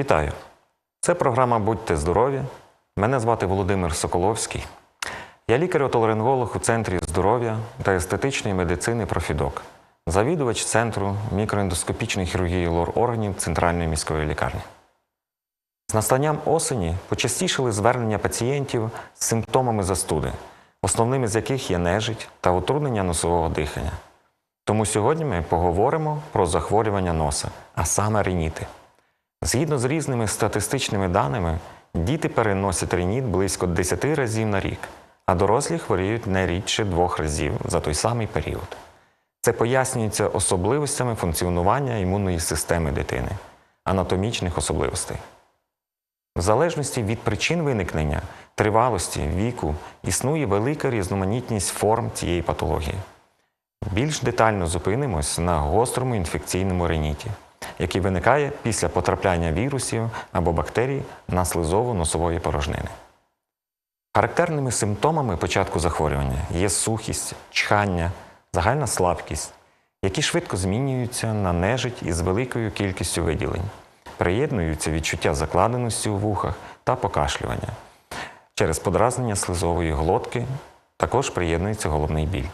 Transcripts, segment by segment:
Вітаю! Це програма Будьте здорові. Мене звати Володимир Соколовський. Я лікар-отоларинголог у Центрі здоров'я та естетичної медицини Профідок, завідувач Центру мікроендоскопічної хірургії лор органів Центральної міської лікарні. З настанням осені почастішили звернення пацієнтів з симптомами застуди, основними з яких є нежить та утруднення носового дихання. Тому сьогодні ми поговоримо про захворювання носа, а саме риніти. Згідно з різними статистичними даними, діти переносять риніт близько 10 разів на рік, а дорослі хворіють не рідше двох разів за той самий період. Це пояснюється особливостями функціонування імунної системи дитини, анатомічних особливостей. В залежності від причин виникнення, тривалості, віку існує велика різноманітність форм цієї патології. Більш детально зупинимось на гострому інфекційному реніті, який виникає після потрапляння вірусів або бактерій на слизову носової порожнини. Характерними симптомами початку захворювання є сухість, чхання, загальна слабкість, які швидко змінюються на нежить із великою кількістю виділень, приєднуються відчуття закладеності у вухах та покашлювання. Через подразнення слизової глотки також приєднується головний біль.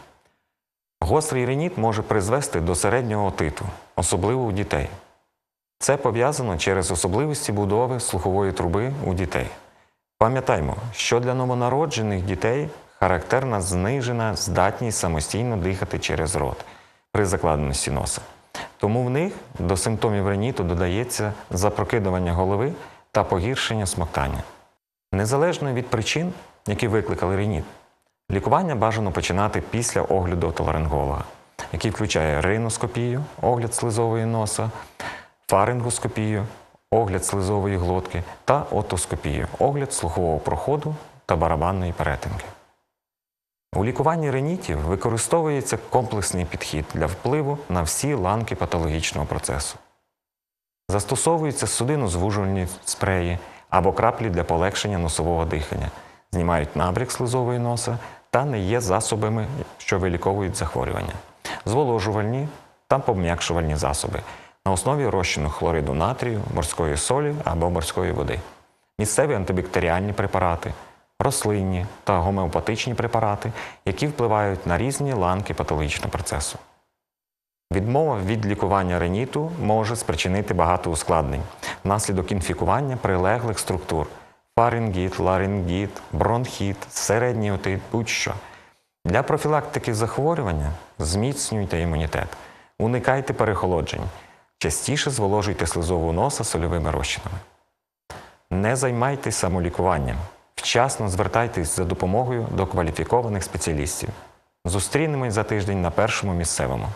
Гострий реніт може призвести до середнього отиту, особливо у дітей. Це пов'язано через особливості будови слухової труби у дітей. Пам'ятаймо, що для новонароджених дітей характерна знижена здатність самостійно дихати через рот при закладеності носа. Тому в них до симптомів реніту додається запрокидування голови та погіршення смоктання. Незалежно від причин, які викликали реніт, лікування бажано починати після огляду отоларинголога, який включає риноскопію, огляд слизової носа, фарингоскопію, огляд слизової глотки та отоскопію, огляд слухового проходу та барабанної перетинки. У лікуванні ренітів використовується комплексний підхід для впливу на всі ланки патологічного процесу. Застосовуються судинозвужувальні спреї або краплі для полегшення носового дихання, знімають набряк слизової носа та не є засобами, що виліковують захворювання, зволожувальні та пом'якшувальні засоби на основі розчину хлориду натрію, морської солі або морської води, місцеві антибактеріальні препарати, рослинні та гомеопатичні препарати, які впливають на різні ланки патологічного процесу. Відмова від лікування реніту може спричинити багато ускладнень внаслідок інфікування прилеглих структур фарингіт, ларингіт, бронхіт, середній отит, будь-що. Для профілактики захворювання зміцнюйте імунітет, уникайте перехолоджень, частіше зволожуйте слизову носа сольовими розчинами. Не займайтеся самолікуванням. Вчасно звертайтесь за допомогою до кваліфікованих спеціалістів. Зустрінемось за тиждень на першому місцевому.